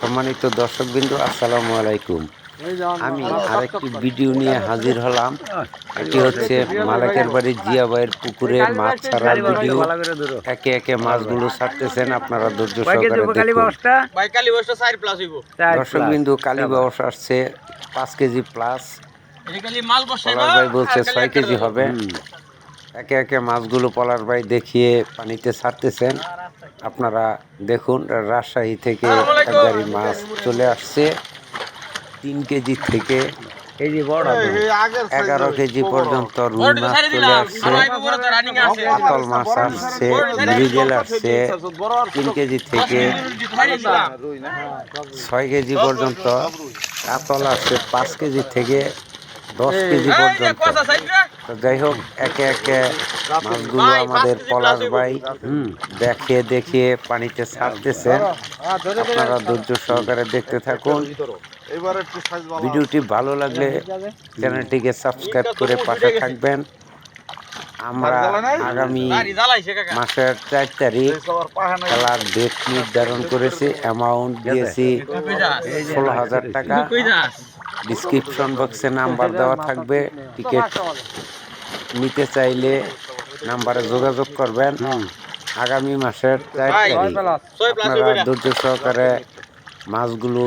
সম্মানিত দর্শকবৃন্দ আসসালামু আলাইকুম। আমি আরেকটি ভিডিও নিয়ে হাজির হলাম। এটি হচ্ছে মালাকের বাড়ি জিয়াবাইয়ের পুকুরে মাছ ছাড়ার ভিডিও। একে একে মাছগুলো ছাড়তেছেন আপনারা ধৈর্য সহকারে দেখুন। ভাই কালি বসটা সাইড প্লাস হইব। দর্শকবিন্দু কালী বাউস আসছে পাঁচ কেজি প্লাস পলাশ ভাই বলছে ছয় কেজি হবে। একে একে মাছগুলো পলার ভাই দেখিয়ে পানিতে ছাড়তেছেন। আপনারা দেখুন রাজশাহী থেকে এক গাড়ি মাছ চলে আসছে। তিন কেজি থেকে এই যে বড় এগারো কেজি পর্যন্ত রুই মাছ চলে আসছে। কাতল মাছ আসছে মৃগেল আসছে। তিন কেজি থেকে ছয় কেজি পর্যন্ত কাতল আসছে। পাঁচ কেজি থেকে দশ কেজি পর্যন্ত। যাই হোক একে একে মাছগুলো আমাদের পলাশ ভাই হুম, দেখিয়ে দেখিয়ে পানিতে ছাড়তেছে। আপনারা ধৈর্য সহকারে দেখতে থাকুন। ভিডিওটি ভালো লাগলে চ্যানেলটিকে সাবস্ক্রাইব করে পাশে থাকবেন। আমরা আগামী গাড়ি জ্বালাইছে কাকা। মাসের চার তারিখ খেলার ডেট নির্ধারণ করেছি। অ্যামাউন্ট দিয়েছি ষোলো হাজার টাকা। ডিসক্রিপশন বক্সে নাম্বার দেওয়া থাকবে। টিকিট নিতে চাইলে নাম্বারে যোগাযোগ করবেন। আগামী মাসের চার তারিখ। আপনারা ধৈর্য সহকারে মাছগুলো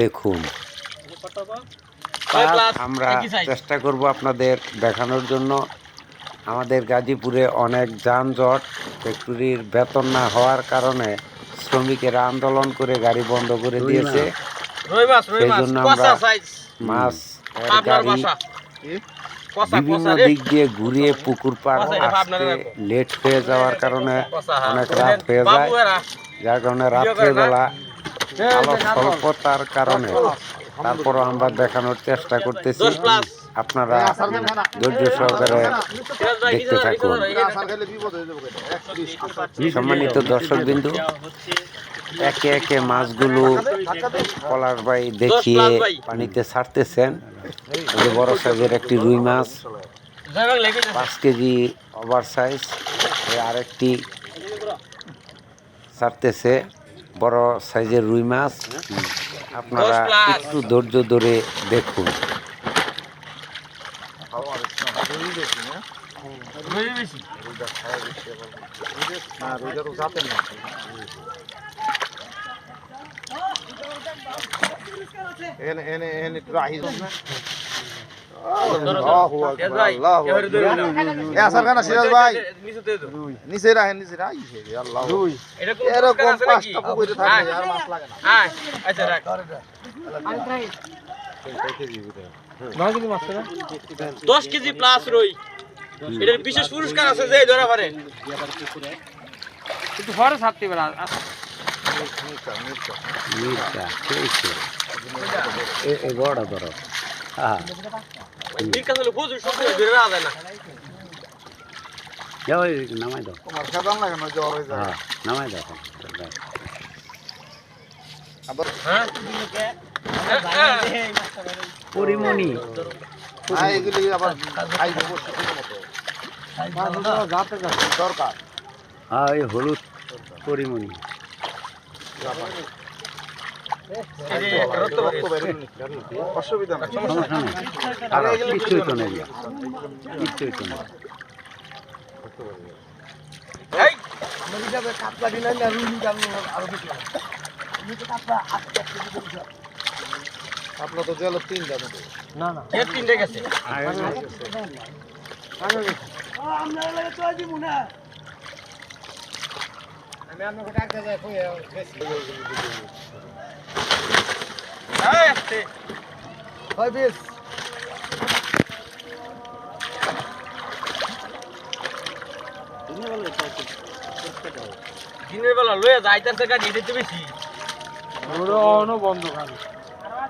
দেখুন। আমরা চেষ্টা করব আপনাদের দেখানোর জন্য। আমাদের গাজীপুরে অনেক যানজট ফ্যাক্টরির বেতন না হওয়ার কারণে শ্রমিকেরা আন্দোলন করে গাড়ি বন্ধ করে দিয়েছে। সেই জন্য আমরা- মাছ এর গাড়ি বিভিন্ন দিক দিয়ে ঘুরিয়ে পুকুর আপনারা আসতে লেট হয়ে যাওয়ার কারণে হ্যাঁ। অনেক রাত হয়ে যায়। যার কারণে রাত্রেবেলা আলো স্বল্পতার কারণে তারপরও আমরা দেখানোর চেষ্টা করতেছি। আপনারা ধৈর্য সহকারে দেখতে থাকুন। সম্মানিত দর্শক বিন্দু একে একে মাছগুলো পলাশ ভাই দেখিয়ে। পানিতে ছাড়তেছেন। বড় সাইজের একটি রুই মাছ পাঁচ কেজি ওভার সাইজ আরেকটি ছাড়তেছে বড় সাইজের রুই মাছ। আপনারা একটু ধৈর্য ধরে দেখুন। রই বেশি রোজা খাওয়া বেশি না রোজা তো যাতেন না এনে এনে এনে একটু আহিস না এরকম? পাঁচটা পুকুরে থাকে আর মাছ লাগে না আচ্ছা রাখ দশ কেজি প্লাস রই। এটার বিশেষ পুরস্কার আছে যে ধরা পারে কিন্তু পরে ছাড়তে পারে বড় বড়। হ্যাঁ নামাই দাও। নামাই দাও। আবার হ্যাঁ? পরিমণি। হ্যাঁ এগুলি আবার দরকার হ্যাঁ এই হলুদ পরিমণি। অসুবিধা নাই। সমস্যা নেই। আর কিচ্ছু হইতো না এগুলা। কিচ্ছু হইতো না এই! আপনার তো জেল তিন যাবে কে তিনটে গেছে। দিনের বেলা লয়ে যাইতাছে গাড়ি এটা তো বেশি।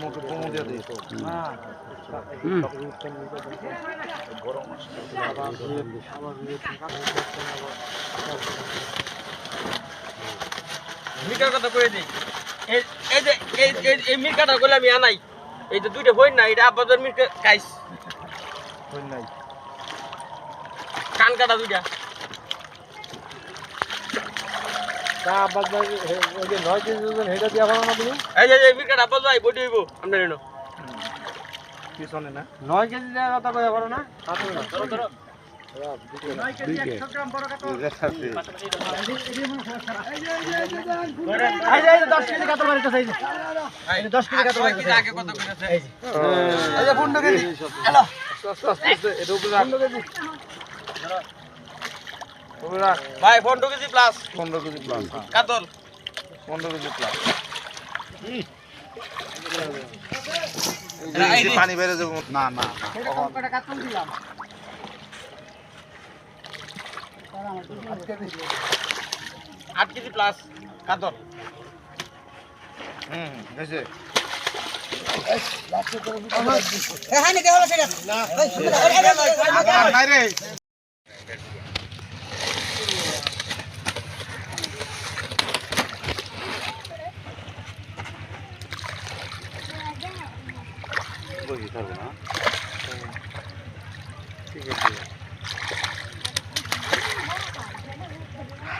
মুখে কুমু দিয়ে দিই মিটার কথা কয়ে দিই এই যে এই মিরকাটা করলে আমি আনাই। এই যে দুইটা বই না এটা আব্বাদের মিরকা হই নাই। কান কাটা দুইটা। তা আব্বাস ভাই ওই যে নয় কেজি ওজন হেটা দিয়া ভালো না তুমি এই যে এই মিরকাটা আব্বাস ভাই বডি হইব আপনার এনো পিছনে না নয় কেজি দেওয়ার কথা কয়ে পারো না ধরো ধরো এই যে এই যে দশ কেজি যে পনেরো কেজি হ্যালো আস্তে আস্তে আস্তে এটা উপরে রাখ উপরে রাখ ভাই 15 কেজি প্লাস পনেরো কেজি প্লাস কাতল পনেরো কেজি প্লাস পানি বেড়ে যাব না না 8 কেজি প্লাস কাতল হুম হয়েছে হ্যাঁ নাকি হলো সেটা খাই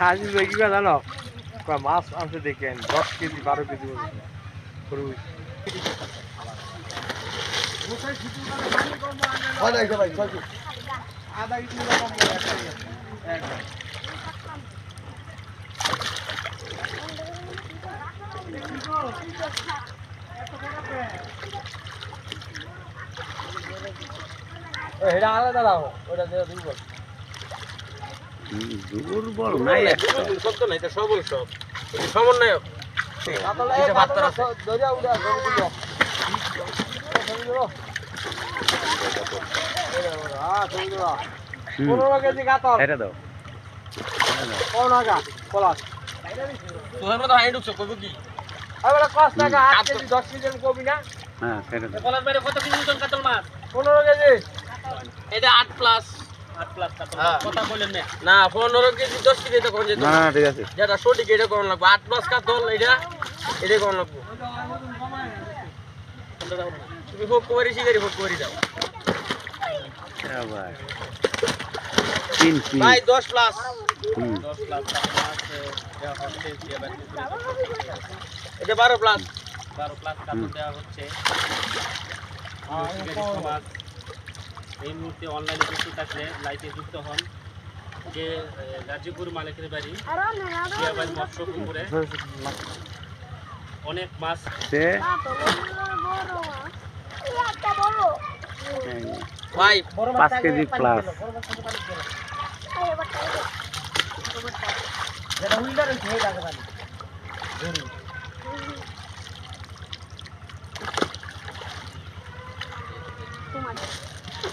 আজ কি জানো? মাছ আনতে দেখেন দশ কেজি বারো কেজি ওজন। রুই এটা আলাদা রাখো ওটা দিয়ে দুর্বল হুম, দুর্বল নাই একটা। সত্য না এটা সবল সব সমন্বয়ক পনেরো কেজি কাতল। এটা দাও। কোন আগা পলাশ তোর মতো হাই ঢুকছো কইব কি? এবারে পাঁচ টাকা আট কেজি দশ কেজি কবি না? হ্যাঁ সেটা দাও। বাইরে কত কেজি ওজন কাতল মাছ? পনেরো কেজি। এটা 8 প্লাস 8 প্লাস কাতল হ্যাঁ। কথা বলেন না। না 15 কেজি 10 কেজি এটা কোন না না ঠিক আছে। যেটা সঠিক এটা কোন লাগবে। 8 প্লাস কাতল এটা এটা কোন লাগবে। তুমি হোক করে শিকারি হোক করে যাও ভাই 10 প্লাস হুম। 10 প্লাস এটা 12 প্লাস 12 প্লাস হুম। দেওয়া হচ্ছে। এই মুহূর্তে অনলাইনে যুক্ত থাকলে লাইভে যুক্ত হন যে গাজীপুর মালিকের বাড়ি জিয়াবাড়ি মৎস্য পুকুরে। অনেক মাছ পাঁচ কেজি প্লাস যেটা উইন্ডার এই টাকা পানি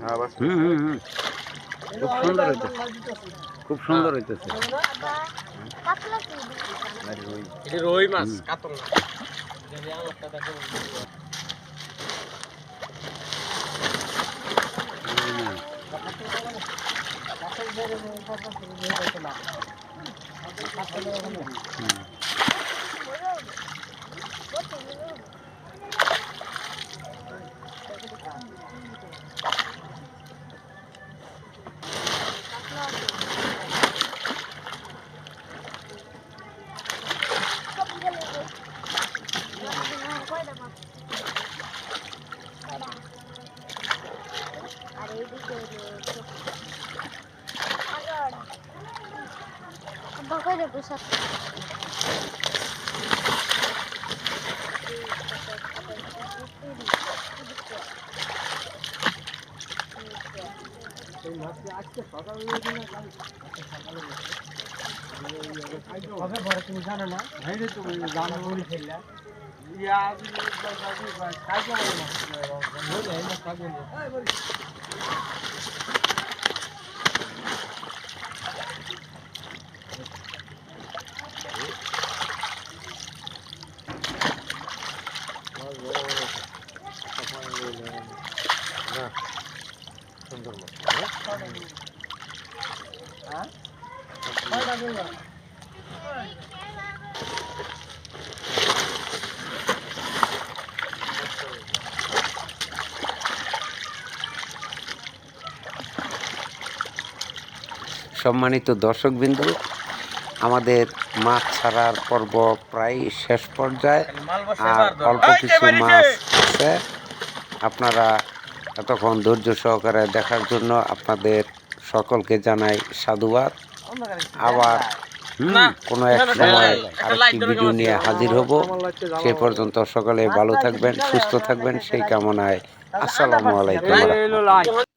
হ্যাঁ, খুব সুন্দর হইতেছে। খুব সুন্দর হইতেছে। রই মাছ কাতল Hmm. হুম। পোশাক তুমি জানো না হ্যাঁ তুমি জানো বলি খেললা কাজে কাজে সম্মানিত দর্শকবৃন্দ আমাদের মাছ ছাড়ার পর্ব প্রায় শেষ পর্যায়ে আর অল্প কিছু মাছ আছে। আপনারা এতক্ষণ ধৈর্য সহকারে দেখার জন্য আপনাদের সকলকে জানাই সাধুবাদ। আবার কোনো এক সময় আরেকটি ভিডিও নিয়ে হাজির হব। সে পর্যন্ত সকলে ভালো থাকবেন সুস্থ থাকবেন সেই কামনায়। আসসালামু আলাইকুম